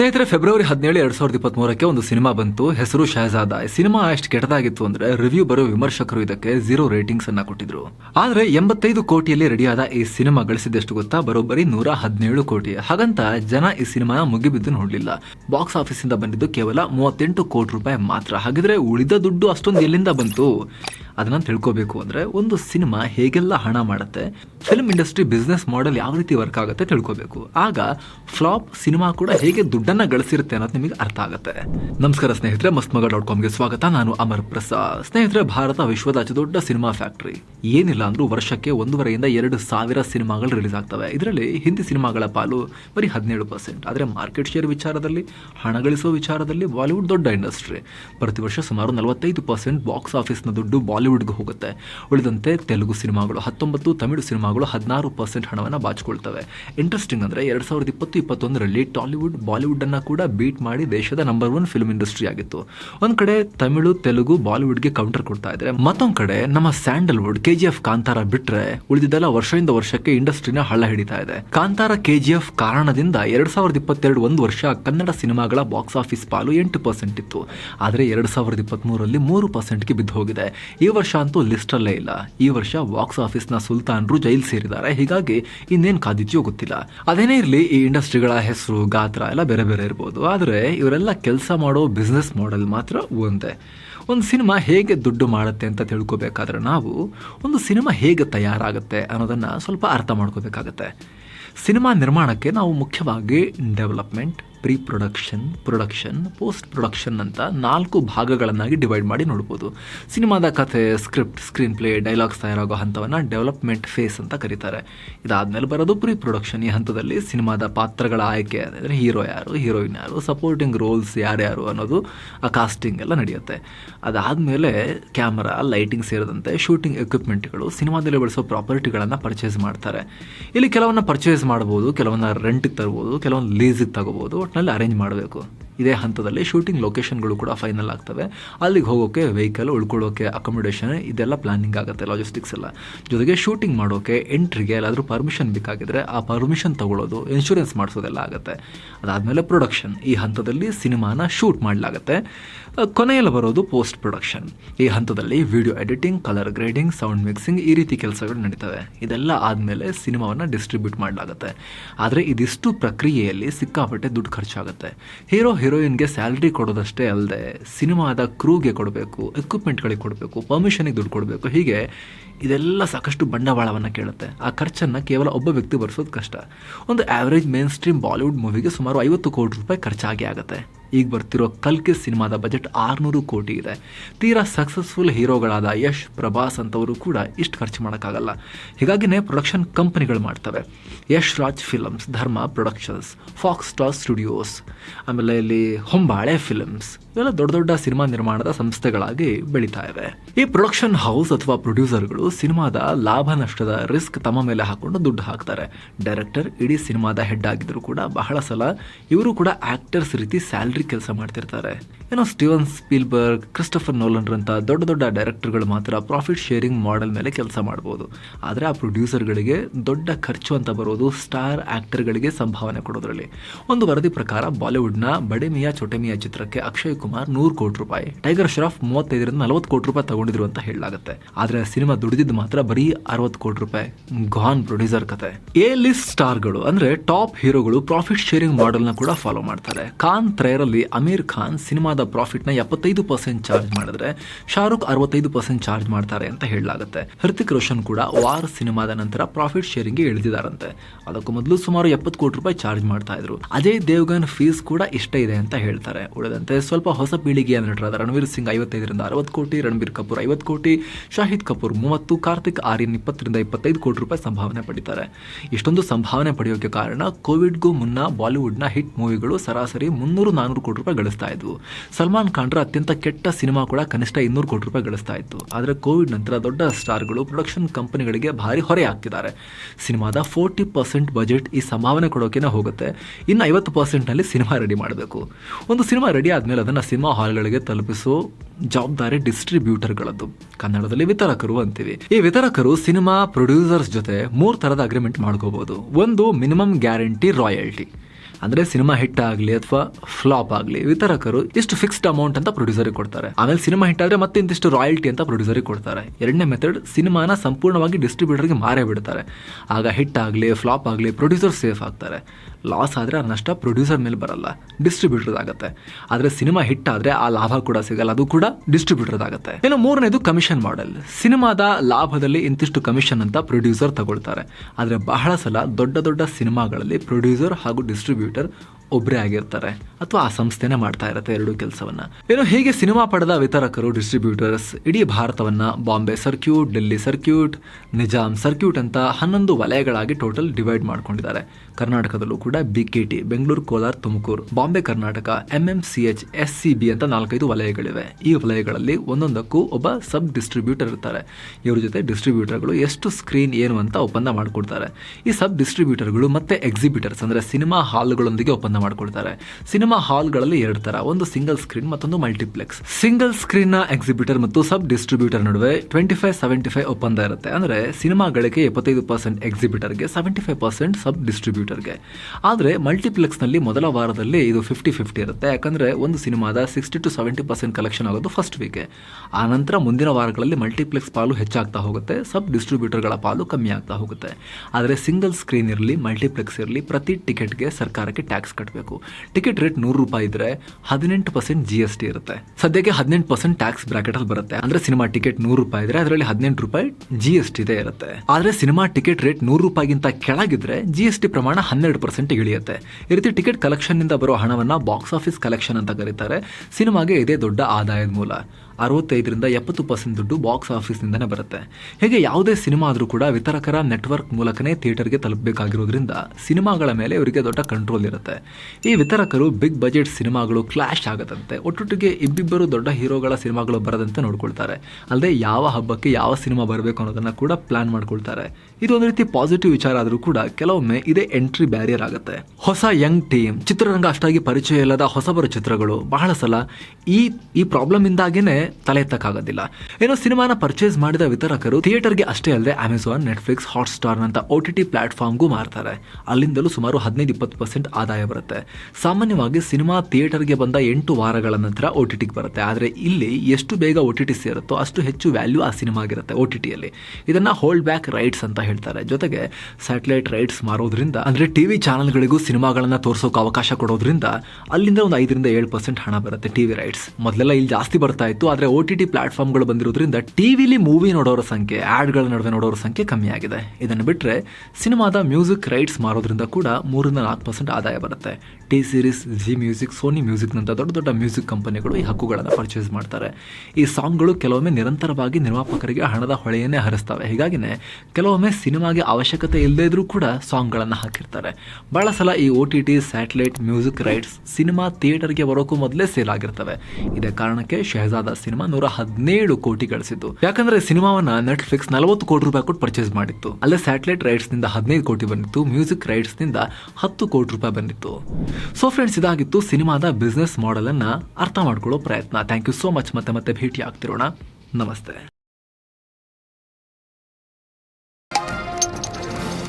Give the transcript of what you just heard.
ಸ್ನೇಹಿತರೆ, ಫೆಬ್ರವರಿ ಹದಿನೇಳು, ಎರಡ್ ಸಾವಿರದ ಇಪ್ಪತ್ತ್ ಮೂರಕ್ಕೆ ಒಂದು ಸಿನಿಮಾ ಬಂತು. ಹೆಸರು ಶಹಜಾದ. ಸಿನಿಮಾ ಎಷ್ಟು ಕೆಟ್ಟದಾಗಿತ್ತು ಅಂದ್ರೆ ರಿವ್ಯೂ ಬರೋ ವಿಮರ್ಶಕರು ಇದಕ್ಕೆ ಝೀರೋ ರೇಟಿಂಗ್ಸ್ ಅನ್ನ ಕೊಟ್ಟಿದ್ರು. ಆದ್ರೆ ಎಂಬತ್ತೈದು ಕೋಟಿಯಲ್ಲಿ ರೆಡಿಯಾದ ಈ ಸಿನಿಮಾ ಗಳಿಸಿದಷ್ಟು ಗೊತ್ತಾ? ಬರೋಬ್ಬರಿ ನೂರ ಹದಿನೇಳು ಕೋಟಿ. ಹಾಗಂತ ಜನ ಈ ಸಿನಿಮಾನ ಮುಗಿಬಿದ್ದು ನೋಡ್ಲಿಲ್ಲ. ಬಾಕ್ಸ್ ಆಫೀಸ್ ಇಂದ ಬಂದಿದ್ದು ಕೇವಲ ಮೂವತ್ತೆಂಟು ಕೋಟಿ ರೂಪಾಯಿ ಮಾತ್ರ. ಹಾಗಿದ್ರೆ ಉಳಿದ ದುಡ್ಡು ಅಷ್ಟೊಂದು ಎಲ್ಲಿಂದ ಬಂತು? ಅದನ್ನ ತಿಳ್ಕೋಬೇಕು ಅಂದ್ರೆ ಒಂದು ಸಿನಿಮಾ ಹೇಗೆಲ್ಲ ಹಣ ಮಾಡುತ್ತೆ ಫಿಲ್ಮ್ ಇಂಡಸ್ಟ್ರಿ ಬಿಸ್ನೆಸ್ ಮಾಡೆಲ್ ಯಾವ ರೀತಿ ವರ್ಕ್ ಆಗುತ್ತೆ ತಿಳ್ಕೋಬೇಕು. ಆಗ ಫ್ಲಾಪ್ ಸಿನಿಮಾ ಕೂಡ ಹೇಗೆ ದುಡ್ಡನ್ನ ಗಳಿಸಿರುತ್ತೆ ಅನ್ನೋದು ನಿಮಗೆ ಅರ್ಥ ಆಗುತ್ತೆ. ನಮಸ್ಕಾರ ಸ್ನೇಹಿತರೆ ಮಸ್ತ್ ಮಗ ಡಾಟ್ ಕಾಮ್ಗೆ ಸ್ವಾಗತ. ನಾನು ಅಮರ್ ಪ್ರಸಾದ್. ಸ್ನೇಹಿತರೆ, ಭಾರತ ವಿಶ್ವದ ಅತಿ ದೊಡ್ಡ ಸಿನಿಮಾ ಫ್ಯಾಕ್ಟರಿ ಏನಿಲ್ಲ ಅಂದ್ರೂ ವರ್ಷಕ್ಕೆ ಒಂದೂವರೆಯಿಂದ ಎರಡು ಸಾವಿರ ಸಿನಿಮಾಗಳು ರಿಲೀಸ್ ಆಗ್ತವೆ. ಇದರಲ್ಲಿ ಹಿಂದಿ ಸಿನಿಮಾಗಳ ಪಾಲು ಬರೀ ಹದಿನೇಳು ಪರ್ಸೆಂಟ್ ಆದರೆ ಮಾರ್ಕೆಟ್ ಶೇರ್ ವಿಚಾರದಲ್ಲಿ, ಹಣ ಗಳಿಸೋ ವಿಚಾರದಲ್ಲಿ ಬಾಲಿವುಡ್ ದೊಡ್ಡ ಇಂಡಸ್ಟ್ರಿ ಪ್ರತಿ ವರ್ಷ ಸುಮಾರು ನಲವತ್ತೈದು ಪರ್ಸೆಂಟ್ ಬಾಕ್ಸ್ ಆಫೀಸ್ನ ದುಡ್ಡು ಬಾಲಿವುಡ್ಗೆ ಹೋಗುತ್ತೆ. ಉಳಿದಂತೆ ತೆಲುಗು ಸಿನಿಮಾಗಳು ಹತ್ತೊಂಬತ್ತು, ತಮಿಳು ಸಿನಿಮಾಗಳು ಹದಿನಾರು ಪರ್ಸೆಂಟ್ ಹಣವನ್ನು ಬಾಚಿಕೊಳ್ತವೆ. ಇಂಟ್ರೆಸ್ಟಿಂಗ್ ಅಂದರೆ ಎರಡು ಸಾವಿರದ ಇಪ್ಪತ್ತು, ಇಪ್ಪತ್ತೊಂದರಲ್ಲಿ ಟಾಲಿವುಡ್ ಬಾಲಿವುಡ್ ಅನ್ನ ಕೂಡ ಬೀಟ್ ಮಾಡಿ ದೇಶದ ನಂಬರ್ ಒನ್ ಫಿಲ್ಮ್ ಇಂಡಸ್ಟ್ರಿ ಆಗಿತ್ತು. ಒಂದು ಕಡೆ ತಮಿಳು, ತೆಲುಗು, ಬಾಲಿವುಡ್ಗೆ ಕೌಂಟರ್ ಕೊಡ್ತಾ ಇದ್ರೆ, ಮತ್ತೊಂದು ಕಡೆ ನಮ್ಮ ಸ್ಯಾಂಡಲ್ವುಡ್ ಕೆಜಿಎಫ್ ಕಾಂತಾರ ಬಿಟ್ರೆ ಉಳಿದಿದ್ದೆಲ್ಲ ವರ್ಷದಿಂದ ವರ್ಷಕ್ಕೆ ಇಂಡಸ್ಟ್ರಿನ ಹಳ್ಳ ಹಿಡಿತಾ ಇದೆ. ಕಾಂತಾರ ಕೆಜಿಎಫ್ ಕಾರಣದಿಂದ ಎರಡ್ ಸಾವಿರದ ಇಪ್ಪತ್ತೆರಡು ಒಂದು ವರ್ಷ ಕನ್ನಡ ಸಿನಿಮಾಗಳ ಬಾಕ್ಸ್ ಆಫೀಸ್ ಪಾಲು ಎಂಟು ಪರ್ಸೆಂಟ್ ಇತ್ತು. ಆದರೆ ಎರಡ್ ಸಾವಿರದ ಇಪ್ಪತ್ತ್ ಮೂರರಲ್ಲಿ ಮೂರು ಪರ್ಸೆಂಟ್ಗೆ ಬಿದ್ದು ಹೋಗಿದೆ. ಈ ವರ್ಷ ಅಂತೂ ಲಿಸ್ಟಲ್ಲೇ ಇಲ್ಲ. ಈ ವರ್ಷ ಬಾಕ್ಸ್ ಆಫೀಸ್ನ ಸುಲ್ತಾನ್ರು ಜೈಲ್ ಸೇರಿದ್ದಾರೆ. ಹೀಗಾಗಿ ಇನ್ನೇನ್ ಕಾದಿದ್ಯೋ ಗೊತ್ತಿಲ್ಲ. ಅದೇನೇ ಇರಲಿ, ಈ ಇಂಡಸ್ಟ್ರಿಗಳ ಹೆಸರು, ಗಾತ್ರ ಎಲ್ಲ ಬೇರೆ ಬೇರೆ ಇರ್ಬೋದು. ಆದರೆ ಇವರೆಲ್ಲ ಕೆಲಸ ಮಾಡೋ ಬಿಸ್ನೆಸ್ ಮಾಡೆಲ್ ಮಾತ್ರ ಒಂದೇ. ಒಂದು ಸಿನಿಮಾ ಹೇಗೆ ದುಡ್ಡು ಮಾಡುತ್ತೆ ಅಂತ ತಿಳ್ಕೊಬೇಕಾದ್ರೆ ನಾವು ಒಂದು ಸಿನಿಮಾ ಹೇಗೆ ತಯಾರಾಗುತ್ತೆ ಅನ್ನೋದನ್ನು ಸ್ವಲ್ಪ ಅರ್ಥ ಮಾಡ್ಕೋಬೇಕಾಗತ್ತೆ. ಸಿನಿಮಾ ನಿರ್ಮಾಣಕ್ಕೆ ನಾವು ಮುಖ್ಯವಾಗಿ development pre production production post production ಅಂತ ನಾಲ್ಕು ಭಾಗಗಳನ್ನಾಗಿ ಡಿವೈಡ್ ಮಾಡಿ ನೋಡ್ಬೋದು. ಸಿನಿಮಾದ ಕಥೆ, ಸ್ಕ್ರಿಪ್ಟ್ ಸ್ಕ್ರೀನ್ ಪ್ಲೇ ಡೈಲಾಗ್ಸ್ ತಯಾರಾಗೋ ಹಂತವನ್ನು ಡೆವಲಪ್ಮೆಂಟ್ ಫೇಸ್ ಅಂತ ಕರೀತಾರೆ. ಇದಾದಮೇಲೆ ಬರೋದು ಪ್ರೀ ಪ್ರೊಡಕ್ಷನ್ ಈ ಹಂತದಲ್ಲಿ ಸಿನಿಮಾದ ಪಾತ್ರಗಳ ಆಯ್ಕೆ ಅಂದರೆ ಹೀರೋ ಯಾರು, ಹೀರೋಯಿನ್ ಯಾರು, ಸಪೋರ್ಟಿಂಗ್ ರೋಲ್ಸ್ ಯಾರ್ಯಾರು ಅನ್ನೋದು ಆ ಕಾಸ್ಟಿಂಗ್ ಎಲ್ಲ ನಡೆಯುತ್ತೆ. ಅದಾದಮೇಲೆ ಕ್ಯಾಮರಾ, ಲೈಟಿಂಗ್ ಸೇರಿದಂತೆ ಶೂಟಿಂಗ್ ಎಕ್ವಿಪ್ಮೆಂಟ್ಗಳು ಸಿನಿಮಾದಲ್ಲಿ ಬಳಸೋ ಪ್ರಾಪರ್ಟಿಗಳನ್ನು ಪರ್ಚೇಸ್ ಮಾಡ್ತಾರೆ. ಇಲ್ಲಿ ಕೆಲವನ್ನ ಪರ್ಚೇಸ್ ಮಾಡ್ಬೋದು, ಕೆಲವನ್ನ ರೆಂಟಿಗೆ ತರ್ಬೋದು ಕೆಲವೊಂದು ಲೀಸಿಗೆ ತಗೋಬೋದು ಒಟ್ಟಿನಲ್ಲಿ ಅರೇಂಜ್ ಮಾಡಬೇಕು. ಇದೇ ಹಂತದಲ್ಲಿ ಶೂಟಿಂಗ್ ಲೊಕೇಶನ್ಗಳು ಕೂಡ ಫೈನಲ್ ಆಗ್ತವೆ. ಅಲ್ಲಿಗೆ ಹೋಗೋಕೆ ವೆಹಿಕಲ್ ಉಳ್ಕೊಳ್ಳೋಕೆ ಅಕೊಮಿಡೇಷನ್ ಇದೆಲ್ಲ ಪ್ಲಾನಿಂಗ್ ಆಗುತ್ತೆ ಲಾಜಿಸ್ಟಿಕ್ಸ್ ಎಲ್ಲ. ಜೊತೆಗೆ ಶೂಟಿಂಗ್ ಮಾಡೋಕೆ ಎಂಟ್ರಿಗೆ ಎಲ್ಲಾದರೂ ಪರ್ಮಿಷನ್ ಬೇಕಾಗಿದ್ರೆ ಆ ಪರ್ಮಿಷನ್ ತಗೊಳ್ಳೋದು ಇನ್ಶೂರೆನ್ಸ್ ಮಾಡಿಸೋದೆಲ್ಲ ಆಗುತ್ತೆ. ಅದಾದಮೇಲೆ ಪ್ರೊಡಕ್ಷನ್ ಈ ಹಂತದಲ್ಲಿ ಸಿನಿಮಾನ ಶೂಟ್ ಮಾಡಲಾಗುತ್ತೆ. ಕೊನೆಯಲ್ಲಿ ಬರೋದು ಪೋಸ್ಟ್ ಪ್ರೊಡಕ್ಷನ್ ಈ ಹಂತದಲ್ಲಿ video editing colour grading sound mixing ಈ ರೀತಿ ಕೆಲಸಗಳು ನಡೀತವೆ. ಇದೆಲ್ಲ ಆದಮೇಲೆ ಸಿನಿಮಾವನ್ನು ಡಿಸ್ಟ್ರಿಬ್ಯೂಟ್ ಮಾಡಲಾಗುತ್ತೆ. ಆದರೆ ಇದಿಷ್ಟು ಪ್ರಕ್ರಿಯೆಯಲ್ಲಿ ಸಿಕ್ಕಾಪಟ್ಟೆ ದುಡ್ಡು ಖರ್ಚಾಗುತ್ತೆ. ಹೀರೋ ಹೀರೋ ಹೀರೋಯಿನ್ಗೆ ಸ್ಯಾಲ್ರಿ ಕೊಡೋದಷ್ಟೇ ಅಲ್ಲದೆ ಸಿನಿಮಾದ ಕ್ರೂಗೆ ಕೊಡಬೇಕು ಎಕ್ವಿಪ್ಮೆಂಟ್ಗಳಿಗೆ ಕೊಡಬೇಕು ಪರ್ಮಿಷನಿಗೆ ದುಡ್ಡು ಕೊಡಬೇಕು. ಹೀಗೆ ಇದೆಲ್ಲ ಸಾಕಷ್ಟು ಬಂಡವಾಳವನ್ನು ಕೇಳುತ್ತೆ. ಆ ಖರ್ಚನ್ನು ಕೇವಲ ಒಬ್ಬ ವ್ಯಕ್ತಿ ಬರ್ಸೋದು ಕಷ್ಟ. ಒಂದು ಆವ್ರೇಜ್ ಮೇನ್ ಸ್ಟ್ರೀಮ್ ಬಾಲಿವುಡ್ ಮೂವಿಗೆ ಸುಮಾರು ಐವತ್ತು ಕೋಟಿ ರೂಪಾಯಿ ಖರ್ಚಾಗಿ ಆಗುತ್ತೆ. ಈಗ ಬರ್ತಿರೋ ಕಲ್ಕಿ ಸಿನಿಮಾದ ಬಜೆಟ್ ಆರುನೂರು ಕೋಟಿ ಇದೆ. ತೀರಾ ಸಕ್ಸಸ್ಫುಲ್ ಹೀರೋಗಳಾದ ಯಶ್, ಪ್ರಭಾಸ್ ಅಂತವರು ಕೂಡ ಇಷ್ಟು ಖರ್ಚು ಮಾಡೋಕ್ಕಾಗಲ್ಲ. ಹೀಗಾಗಿನೇ ಪ್ರೊಡಕ್ಷನ್ ಕಂಪನಿಗಳು ಮಾಡ್ತವೆ. Yash Raj films Dharma productions Fox Star Studios ಆಮೇಲೆ ಇಲ್ಲಿ ಹೊಂಬಾಳೆ ಫಿಲಮ್ಸ್ ಇವೆಲ್ಲ ದೊಡ್ಡ ದೊಡ್ಡ ಸಿನಿಮಾ ನಿರ್ಮಾಣದ ಸಂಸ್ಥೆಗಳಾಗಿ ಬೆಳೀತಾ ಇವೆ. ಈ ಪ್ರೊಡಕ್ಷನ್ ಹೌಸ್ ಅಥವಾ ಪ್ರೊಡ್ಯೂಸರ್ಗಳು ಸಿನಿಮಾದ ಲಾಭ ನಷ್ಟದ ರಿಸ್ಕ್ ತಮ್ಮ ಮೇಲೆ ಹಾಕೊಂಡು ದುಡ್ಡು ಹಾಕ್ತಾರೆ. ಡೈರೆಕ್ಟರ್ ಇಡೀ ಸಿನಿಮಾದ ಹೆಡ್ ಆಗಿದ್ರು ಕೂಡ ಬಹಳ ಸಲ ಇವರು ಕೂಡ ಆಕ್ಟರ್ಸ್ ರೀತಿ ಸ್ಯಾಲ್ರಿ ಕೆಲಸ ಮಾಡ್ತಿರ್ತಾರೆ. ಏನೋ ಸ್ಟೀವನ್ ಸ್ಪೀಲ್ಬರ್ಗ್, ಕ್ರಿಸ್ಟಫರ್ ನೋಲನ್ರಂತ ದೊಡ್ಡ ದೊಡ್ಡ ಡೈರೆಕ್ಟರ್ಗಳು ಮಾತ್ರ ಪ್ರಾಫಿಟ್ ಶೇರಿಂಗ್ ಮಾಡೆಲ್ ಮೇಲೆ ಕೆಲಸ ಮಾಡ್ಬೋದು. ಆದರೆ ಆ ಪ್ರೊಡ್ಯೂಸರ್ಗಳಿಗೆ ದೊಡ್ಡ ಖರ್ಚು ಅಂತ ಬರೋದು ಸ್ಟಾರ್ ಆಕ್ಟರ್ಗಳಿಗೆ ಸಂಭಾವನೆ ಕೊಡೋದ್ರಲ್ಲಿ. ಒಂದು ವರದಿ ಪ್ರಕಾರ ಬಾಲಿವುಡ್ನ ಬಡೆ ಮಿಯಾ ಚೊಟೆ ಮಿಯಾ ಚಿತ್ರಕ್ಕೆ ಅಕ್ಷಯ್ ಕುಮಾರ್ ನೂರು ಕೋಟಿ ರೂಪಾಯಿ, ಟೈಗರ್ ಶ್ರಾಫ್ ಮೂವತ್ತೈದರಿಂದ ನಲವತ್ತು ಕೋಟಿ ರೂಪಾಯಿ ತಗೊಂಡಿದ್ರು ಅಂತ ಹೇಳಲಾಗುತ್ತೆ. ಆದ್ರೆ ಸಿನಿಮಾ ದುಡಿದಿದ್ದು ಮಾತ್ರ ಬರೀ ಅರವತ್ತು ಕೋಟಿ ರೂಪಾಯಿ ಗಾನ್ ಪ್ರೊಡ್ಯೂಸರ್ ಕತೆ. ಎ ಲಿಸ್ಟ್ ಸ್ಟಾರ್ಗಳು ಅಂದ್ರೆ ಟಾಪ್ ಹೀರೋಗಳು ಪ್ರಾಫಿಟ್ ಶೇರಿಂಗ್ ಮಾಡೆಲ್ನ ಕೂಡ ಫಾಲೋ ಮಾಡ್ತಾರೆ. ಖಾನ್ ತ್ರಯರಲ್ಲಿ ಅಮೀರ್ ಖಾನ್ ಸಿನಿಮಾದ ಪ್ರಾಫಿಟ್ನ ಎಪ್ಪತ್ತೈದು ಪರ್ಸೆಂಟ್ ಚಾರ್ಜ್ ಮಾಡಿದ್ರೆ ಶಾರುಖ್ ಅರವತ್ತೈದು ಪರ್ಸೆಂಟ್ ಚಾರ್ಜ್ ಮಾಡ್ತಾರೆ ಅಂತ ಹೇಳಲಾಗುತ್ತೆ. ಹೃತಿಕ್ ರೋಷನ್ ಕೂಡ ವಾರ್ ಸಿನಿಮಾದ ನಂತರ ಪ್ರಾಫಿಟ್ ಶೇರಿಂಗ್ ಇಳಿದಿದ್ದಾರಂತೆ. ಅದಕ್ಕೂ ಮೊದಲು ಸುಮಾರು ಎಪ್ಪತ್ತು ಕೋಟಿ ರೂಪಾಯಿ ಚಾರ್ಜ್ ಮಾಡ್ತಾ ಇದ್ರು. ಅಜಯ್ ದೇವ್ಗನ್ ಫೀಸ್ ಕೂಡ ಇಷ್ಟ ಇದೆ ಅಂತ ಹೇಳ್ತಾರೆ. ಉಳಿದಂತೆ ಸ್ವಲ್ಪ ಹೊಸ ಪೀಳಿಗೆಯ ನಟರಾದ ರಣವೀರ್ ಸಿಂಗ್ ಐವತ್ತೈದರಿಂದ ಅರವತ್ತು ಕೋಟಿ, ರಣಬೀರ್ ಕಪೂರ್ ಐವತ್ತು ಕೋಟಿ, ಶಾಹಿದ್ ಕಪೂರ್ ಮೂವತ್ತು ಕಾರ್ತಿಕ್ ಆರ್ಯನ್ ಇಪ್ಪತ್ತರಿಂದ ಇಪ್ಪತ್ತೈದು ಕೋಟಿ ರೂಪಾಯಿ ಸಂಭಾವನೆ ಪಡಿತಾರೆ. ಇಷ್ಟೊಂದು ಸಂಭಾವನೆ ಪಡೆಯೋಕೆ ಕಾರಣ ಕೋವಿಡ್ಗೂ ಮುನ್ನ ಬಾಲಿವುಡ್ನ ಹಿಟ್ ಮೂವಿಗಳು ಸರಾಸರಿ ಮುನ್ನೂರು ನಾನೂರು ಕೋಟಿ ರೂಪಾಯಿ ಗಳಿಸ್ತಾ ಇದ್ವು. ಸಲ್ಮಾನ್ ಖಾನ್ರ ಅತ್ಯಂತ ಕೆಟ್ಟ ಸಿನಿಮಾ ಕೂಡ ಕನಿಷ್ಠ ಇನ್ನೂರು ಕೋಟಿ ರೂಪಾಯಿ ಗಳಿಸ್ತಾ ಇತ್ತು. ಆದರೆ ಕೋವಿಡ್ ನಂತರ ದೊಡ್ಡ ಸ್ಟಾರ್ಗಳು ಪ್ರೊಡಕ್ಷನ್ ಕಂಪನಿಗಳಿಗೆ ಭಾರಿ ಹೊರೆ ಹಾಕ್ತಿದ್ದಾರೆ ಸಿನಿಮಾದ ಫೋರ್ಟಿ ಪರ್ಸೆಂಟ್ ಬಜೆಟ್ ಈ ಸಂಭಾವನೆ ಕೊಡೋಕೆನೇ ಹೋಗುತ್ತೆ. ಇನ್ನು ಐವತ್ತು ಪರ್ಸೆಂಟ್ನಲ್ಲಿ ಸಿನಿಮಾ ರೆಡಿ ಮಾಡಬೇಕು. ಒಂದು ಸಿನಿಮಾ ರೆಡಿ ಆದಮೇಲೆ ಅದನ್ನು ಸಿನಿಮಾ ಹಾಲ್ಗಳಿಗೆ ತಲುಪಿಸೋ ಜವಾಬ್ದಾರಿ ಡಿಸ್ಟ್ರಿಬ್ಯೂಟರ್ಗಳದ್ದು. ಕನ್ನಡದಲ್ಲಿ ವಿತರಕರು ಅಂತೀವಿ. ಈ ವಿತರಕರು ಸಿನಿಮಾ ಪ್ರೊಡ್ಯೂಸರ್ಸ್ ಜೊತೆ ಮೂರು ತರದ ಅಗ್ರಿಮೆಂಟ್ ಮಾಡ್ಕೋಬಹುದು ಒಂದು ಮಿನಿಮಮ್ ಗ್ಯಾರಂಟಿ ರಾಯಲ್ಟಿ ಅಂದ್ರೆ ಸಿನಿಮಾ ಹಿಟ್ ಆಗಲಿ ಅಥವಾ ಫ್ಲಾಪ್ ಆಗಲಿ ವಿತರಕರು ಇಷ್ಟು ಫಿಕ್ಸ್ಡ್ ಅಮೌಂಟ್ ಅಂತ ಪ್ರೊಡ್ಯೂಸರ್ಗೆ ಕೊಡ್ತಾರೆ. ಆಮೇಲೆ ಸಿನಿಮಾ ಹಿಟ್ ಆದ್ರೆ ಮತ್ತೆ ಇಂತಿಷ್ಟು ರಾಯಲ್ಟಿ ಅಂತ ಪ್ರೊಡ್ಯೂಸರ್ಗೆ ಕೊಡ್ತಾರೆ. ಎರಡನೇ ಮೆಥಡ್ ಸಿನಿಮಾನ ಸಂಪೂರ್ಣವಾಗಿ ಡಿಸ್ಟ್ರಿಬ್ಯೂಟರ್ಗೆ ಮಾರೇ ಬಿಡ್ತಾರೆ. ಆಗ ಹಿಟ್ ಆಗಲಿ ಫ್ಲಾಪ್ ಆಗಲಿ ಪ್ರೊಡ್ಯೂಸರ್ ಸೇಫ್ ಆಗ್ತಾರೆ. ಲಾಸ್ ಆದರೆ ಆ ನಷ್ಟ ಪ್ರೊಡ್ಯೂಸರ್ ಮೇಲೆ ಬರಲ್ಲ ಡಿಸ್ಟ್ರಿಬ್ಯೂಟರ್ ಆಗುತ್ತೆ. ಆದರೆ ಸಿನಿಮಾ ಹಿಟ್ ಆದರೆ ಆ ಲಾಭ ಕೂಡ ಸಿಗಲ್ಲ, ಅದು ಕೂಡ ಡಿಸ್ಟ್ರಿಬ್ಯೂಟರ್ ಆಗುತ್ತೆ. ಇನ್ನು ಮೂರನೇದು ಕಮಿಷನ್ ಮಾಡೆಲ್ ಸಿನಿಮಾದ ಲಾಭದಲ್ಲಿ ಇಂತಿಷ್ಟು ಕಮಿಷನ್ ಅಂತ ಪ್ರೊಡ್ಯೂಸರ್ ತಗೊಳ್ತಾರೆ. ಆದರೆ ಬಹಳ ಸಲ ದೊಡ್ಡ ದೊಡ್ಡ ಸಿನಿಮಾಗಳಲ್ಲಿ ಪ್ರೊಡ್ಯೂಸರ್ ಹಾಗೂ ಡಿಸ್ಟ್ರಿಬ್ಯೂಟರ್ ಒಬ್ಬರೇ ಆಗಿರ್ತಾರೆ. ಅಥವಾ ಆ ಸಂಸ್ಥೆನೇ ಮಾಡ್ತಾ ಇರುತ್ತೆ ಎರಡು ಕೆಲಸವನ್ನ. ಏನು ಹೀಗೆ ಸಿನಿಮಾ ಪಡೆದ ವಿತರಕರು ಡಿಸ್ಟ್ರಿಬ್ಯೂಟರ್ಸ್ ಇಡೀ ಭಾರತವನ್ನ Bombay circuit Delhi circuit Nizam circuit ಅಂತ ಹನ್ನೊಂದು ವಲಯಗಳಾಗಿ ಟೋಟಲ್ ಡಿವೈಡ್ ಮಾಡ್ಕೊಂಡಿದ್ದಾರೆ. ಕರ್ನಾಟಕದಲ್ಲೂ ಕೂಡ B K Bengaluru, Kolar, Tumakuru, Bombay, Karnataka M M C H S C B ಅಂತ ನಾಲ್ಕೈದು ವಲಯಗಳಿವೆ. ಈ ವಲಯಗಳಲ್ಲಿ ಒಂದೊಂದಕ್ಕೂ ಒಬ್ಬ ಸಬ್ ಡಿಸ್ಟ್ರಿಬ್ಯೂಟರ್ ಇರ್ತಾರೆ. ಇವ್ರ ಜೊತೆ ಡಿಸ್ಟ್ರಿಬ್ಯೂಟರ್ಗಳು ಎಷ್ಟು ಸ್ಕ್ರೀನ್ ಏನು ಅಂತ ಒಪ್ಪಂದ ಮಾಡಿಕೊಡ್ತಾರೆ. ಈ ಸಬ್ ಡಿಸ್ಟ್ರಿಬ್ಯೂಟರ್ಗಳು ಮತ್ತೆ ಎಕ್ಸಿಬಿಟರ್ಸ್ ಅಂದ್ರೆ ಸಿನಿಮಾ ಹಾಲ್ಗಳೊಂದಿಗೆ ಒಪ್ಪಂದ ಮಾಡಿಕೊಡ್ತಾರೆ ಸಿನಿಮಾ ಹಾಲ್ಗಳಲ್ಲಿ ಎರಡು ತರ ಒಂದು ಸಿಂಗಲ್ ಸ್ಕ್ರೀನ್ ಮತ್ತೊಂದು ಮಲ್ಟಿಪ್ಲೆಕ್ಸ್ ಸಿಂಗಲ್ ಸ್ಕ್ರೀನ್ನ ಎಕ್ಸಿಬಿಟರ್ ಮತ್ತು ಸಬ್ ಡಿಸ್ಟ್ರಿಬ್ಯೂಟರ್ ನಡುವೆ ಟ್ವೆಂಟಿ ಫೈವ್ ಸೆವೆಂಟಿ ಫೈವ್ ಒಪ್ಪಂದ ಇರುತ್ತೆ. ಅಂದ್ರೆ ಸಿನಿಮಾಗಳಿಗೆ ಎಪ್ಪತ್ತೈದು ಪರ್ಸೆಂಟ್ ಎಕ್ಸಿಬಿಟರ್ಗೆ ಸೆವೆಂಟಿ ಫೈವ್ ಪರ್ಸೆಂಟ್ ಸಬ್ ಡಿಸ್ಟ್ರಿಬ್ಯೂಟರ್ಗೆ ಆದರೆ ಮಲ್ಟಿಪ್ಲೆಕ್ಸ್ನಲ್ಲಿ ಮೊದಲ ವಾರದಲ್ಲಿ ಇದು ಫಿಫ್ಟಿ ಫಿಫ್ಟಿ ಇರುತ್ತೆ. ಯಾಕಂದ್ರೆ ಒಂದು ಸಿನಿಮಾದ sixty to seventy percent collection ಆಗೋದು ಫಸ್ಟ್ ವೀಕೆ ಆ ನಂತರ ಮುಂದಿನ ವಾರಗಳಲ್ಲಿ ಮಲ್ಟಿಪ್ಲೆಕ್ಸ್ ಪಾಲು ಹೆಚ್ಚಾಗ್ತಾ ಹೋಗುತ್ತೆ ಸಬ್ ಡಿಸ್ಟ್ರಿಬ್ಯೂಟರ್ಗಳ ಪಾಲು ಕಮ್ಮಿ ಆಗ್ತಾ ಹೋಗುತ್ತೆ. ಆದರೆ ಸಿಂಗಲ್ ಸ್ಕ್ರೀನ್ ಇರಲಿ ಮಲ್ಟಿಪ್ಲೆಕ್ಸ್ ಇರಲಿ, ಪ್ರತಿ ಟಿಕೆಟ್ಗೆ ಸರ್ಕಾರಕ್ಕೆ ಟ್ಯಾಕ್ಸ್ ಕಟ್ಟಬೇಕು ಟಿಕೆಟ್ ರೇಟ್ ನೂರು ರೂಪಾಯಿ ಇದ್ರೆ ಹದಿನೆಂಟು ಪರ್ಸೆಂಟ್ ಜಿ ಎಸ್ ಟಿ ಇರುತ್ತೆ. ಸದ್ಯಕ್ಕೆ ಹದಿನೆಂಟು ಪರ್ಸೆಂಟ್ ಟ್ಯಾಕ್ಸ್ ಬ್ರಾಕೆಟ್ ಅಲ್ಲಿ ಬರುತ್ತೆ. ಅಂದ್ರೆ ಸಿನಿಮಾ ಟಿಕೆಟ್ ನೂರು ರೂಪಾಯಿ ಇದ್ರೆ ಅದರಲ್ಲಿ ಹದಿನೆಂಟು ರೂಪಾಯಿ ಜಿ ಎಸ್ ಟಿ ಇರುತ್ತೆ. ಆದ್ರೆ ಸಿನಿಮಾ ಟಿಕೆಟ್ ರೇಟ್ ನೂರು ರೂಪಾಯಿಗಿಂತ ಕೆಳಗಿದ್ರೆ ಜಿ ಎಸ್ ಟಿ ಪ್ರಮಾಣ ಹನ್ನೆರಡು ಪರ್ಸೆಂಟ್ ಇಳಿಯುತ್ತೆ. ಈ ರೀತಿ ಟಿಕೆಟ್ ಕಲೆಕ್ಷನ್ನಿಂದ ಬರೋ ಹಣವನ್ನ ಬಾಕ್ಸ್ ಆಫೀಸ್ ಕಲೆಕ್ಷನ್ ಅಂತ ಕರೀತಾರೆ. ಸಿನಿಮಾಗೆ ಇದೇ ದೊಡ್ಡ ಆದಾಯದ ಮೂಲ. ಅರವತ್ತೈದರಿಂದ ಎಪ್ಪತ್ತು ಪರ್ಸೆಂಟ್ ದುಡ್ಡು ಬಾಕ್ಸ್ ಆಫೀಸ್ನಿಂದನೇ ಬರುತ್ತೆ. ಹೇಗೆ ಯಾವುದೇ ಸಿನಿಮಾ ಆದರೂ ಕೂಡ ವಿತರಕರ ನೆಟ್ವರ್ಕ್ ಮೂಲಕನೇ ಥಿಯೇಟರ್ಗೆ ತಲುಪಬೇಕಾಗಿರೋದ್ರಿಂದ ಸಿನಿಮಾಗಳ ಮೇಲೆ ಇವರಿಗೆ ದೊಡ್ಡ ಕಂಟ್ರೋಲ್ ಇರುತ್ತೆ. ಈ ವಿತರಕರು ಬಿಗ್ ಬಜೆಟ್ ಸಿನಿಮಾಗಳು ಕ್ಲಾಶ್ ಆಗದಂತೆ, ಒಟ್ಟೊಟ್ಟಿಗೆ ಇಬ್ಬಿಬ್ಬರು ದೊಡ್ಡ ಹೀರೋಗಳ ಸಿನಿಮಾಗಳು ಬರದಂತೆ ನೋಡ್ಕೊಳ್ತಾರೆ. ಅಲ್ಲದೆ ಯಾವ ಹಬ್ಬಕ್ಕೆ ಯಾವ ಸಿನಿಮಾ ಬರಬೇಕು ಅನ್ನೋದನ್ನ ಕೂಡ ಪ್ಲಾನ್ ಮಾಡ್ಕೊಳ್ತಾರೆ. ಇದು ಒಂದು ರೀತಿ ಪಾಸಿಟಿವ್ ವಿಚಾರ ಆದರೂ ಕೂಡ ಕೆಲವೊಮ್ಮೆ ಇದೇ ಎಂಟ್ರಿ ಬ್ಯಾರಿಯರ್ ಆಗುತ್ತೆ. ಹೊಸ ಯಂಗ್ ಟೀಮ್ ಚಿತ್ರರಂಗ ಅಷ್ಟಾಗಿ ಪರಿಚಯ ಇಲ್ಲದ ಹೊಸಬರ ಚಿತ್ರಗಳು, ಬಹಳ ಸಲ ಈ ಈ ಪ್ರಾಬ್ಲಮ್ ಇಂದಾಗೇನೆ ತಲೆ ಎತ್ತಕ್ಕಾಗೋದಿಲ್ಲ. ಏನೋ ಸಿನಿಮಾನ ಪರ್ಚೇಸ್ ಮಾಡಿದ ವಿತರಕರು ಥಿಯೇಟರ್ಗೆ ಅಷ್ಟೇ ಅಲ್ಲದೆ ಅಮೆಝಾನ್ ನೆಟ್ಫ್ಲಿಕ್ಸ್ ಹಾಟ್ ಸ್ಟಾರ್ ನಂತ ಒ ಟಿ ಟಿ ಪ್ಲಾಟ್ಫಾರ್ಮ್ಗೂ ಮಾರ್ತಾರೆ. ಅಲ್ಲಿಂದಲೂ ಸುಮಾರು ಹದಿನೈದು ಇಪ್ಪತ್ತು ಪರ್ಸೆಂಟ್ ಆದಾಯ ಬರುತ್ತೆ. ಸಾಮಾನ್ಯವಾಗಿ ಸಿನಿಮಾ ಥಿಯೇಟರ್ಗೆ ಬಂದ ಎಂಟು ವಾರಗಳ ನಂತರ ಒ ಟಿ ಟಿಗೆ ಬರುತ್ತೆ. ಆದರೆ ಇಲ್ಲಿ ಎಷ್ಟು ಬೇಗ ಒ ಟಿ ಟಿ ಸೇರುತ್ತೋ ಅಷ್ಟು ಹೆಚ್ಚು ವ್ಯಾಲ್ಯೂ ಆ ಸಿನಿಮಾಗಿರುತ್ತೆ ಒ ಟಿ ಟಿಯಲ್ಲಿ ಇದನ್ನ ಹೋಲ್ಡ್ ಬ್ಯಾಕ್ ರೈಟ್ಸ್ ಅಂತ ಹೇಳ್ತಾರೆ. ಜೊತೆಗೆ ಸ್ಯಾಟಲೈಟ್ ರೈಟ್ಸ್ ಮಾರೋದ್ರಿಂದ, ಅಂದ್ರೆ ಟಿವಿ ಚಾನಲ್ಗಳಿಗೂ ಸಿನಿಮಾಗಳನ್ನ ತೋರಿಸೋಕೆ ಅವಕಾಶ ಕೊಡೋದ್ರಿಂದ ಅಲ್ಲಿಂದ ಒಂದು ಐದರಿಂದ ಏಳು ಪರ್ಸೆಂಟ್ ಹಣ ಬರುತ್ತೆ ಟಿವಿ ರೈಟ್ಸ್ ಮೊದಲೆಲ್ಲ ಇಲ್ಲಿ ಜಾಸ್ತಿ ಬರ್ತಾ ಇತ್ತು, ಆದರೆ ಒ ಟಿ ಟಿ ಪ್ಲಾಟ್ಫಾರ್ಮ್ಗಳು ಬಂದಿರೋದ್ರಿಂದ ಟಿವಿಲಿ ಮೂವಿ ನೋಡೋರ ಸಂಖ್ಯೆ ಆ್ಯಡ್ಗಳ ನಡುವೆ ನೋಡೋರ ಸಂಖ್ಯೆ ಕಮ್ಮಿ ಆಗಿದೆ. ಇದನ್ನು ಬಿಟ್ಟರೆ ಸಿನಿಮಾದ ಮ್ಯೂಸಿಕ್ ರೈಟ್ಸ್ ಮಾರೋದ್ರಿಂದ ಕೂಡ ಮೂರಿಂದ ನಾಲ್ಕು ಪರ್ಸೆಂಟ್ ಆದಾಯ ಬರುತ್ತೆ. T Series music Sony music ನಂತಹ ದೊಡ್ಡ ದೊಡ್ಡ ಮ್ಯೂಸಿಕ್ ಕಂಪನಿಗಳು ಈ ಹಕ್ಕುಗಳನ್ನು ಪರ್ಚೇಸ್ ಮಾಡ್ತಾರೆ. ಈ ಸಾಂಗ್ಗಳು ಕೆಲವೊಮ್ಮೆ ನಿರಂತರವಾಗಿ ನಿರ್ಮಾಪಕರಿಗೆ ಹಣದ ಹೊಳೆಯನ್ನೇ ಹರಿಸ್ತವೆ. ಹೀಗಾಗಿನೇ ಕೆಲವೊಮ್ಮೆ ಸಿನಿಮಾಗೆ ಅವಶ್ಯಕತೆ ಇಲ್ಲದೇ ಇದ್ರೂ ಕೂಡ ಸಾಂಗ್ಗಳನ್ನು ಹಾಕಿರ್ತಾರೆ. ಬಹಳ ಸಲ ಈ O T T satellite music rights cinema ಥಿಯೇಟರ್ಗೆ ಬರೋಕ್ಕೂ ಮೊದಲೇ ಸೇಲ್ ಆಗಿರ್ತವೆ. ಇದೇ ಕಾರಣಕ್ಕೆ ಶಹಜಾದ ಸಿನಿಮಾ ನೂರ ಹದಿನೇಳು ಕೋಟಿ ಗಳಿಸಿತ್ತು ಯಾಕಂದ್ರೆ ಸಿನಿಮಾವನ್ನ ನೆಟ್ಫ್ಲಿಕ್ಸ್ ನಲವತ್ತು ಕೋಟಿ ರೂಪಾಯಿ ಕೊಟ್ಟು ಪರ್ಚೇಸ್ ಮಾಡಿತ್ತು. ಅಲ್ಲೇ ಸ್ಯಾಟಲೈಟ್ ರೈಟ್ಸ್ನಿಂದ ಹದಿನೈದು ಕೋಟಿ ಬಂದಿತ್ತು ಮ್ಯೂಸಿಕ್ ರೈಟ್ಸ್ನಿಂದ ಹತ್ತು ಕೋಟಿ ರೂಪಾಯಿ ಬಂದಿತ್ತು. ಸೊ ಫ್ರೆಂಡ್ಸ್ ಇದಾಗಿತ್ತು ಸಿನಿಮಾದ ಬಿಸ್ನೆಸ್ ಮಾಡೆಲ್ ಅನ್ನ ಅರ್ಥ ಮಾಡ್ಕೊಳ್ಳೋ ಪ್ರಯತ್ನ. ಥ್ಯಾಂಕ್ ಯು ಸೋ ಮಚ್ ಮತ್ತೆ ಮತ್ತೆ ಭೇಟಿ ಆಗ್ತಿರೋಣ ನಮಸ್ತೆ.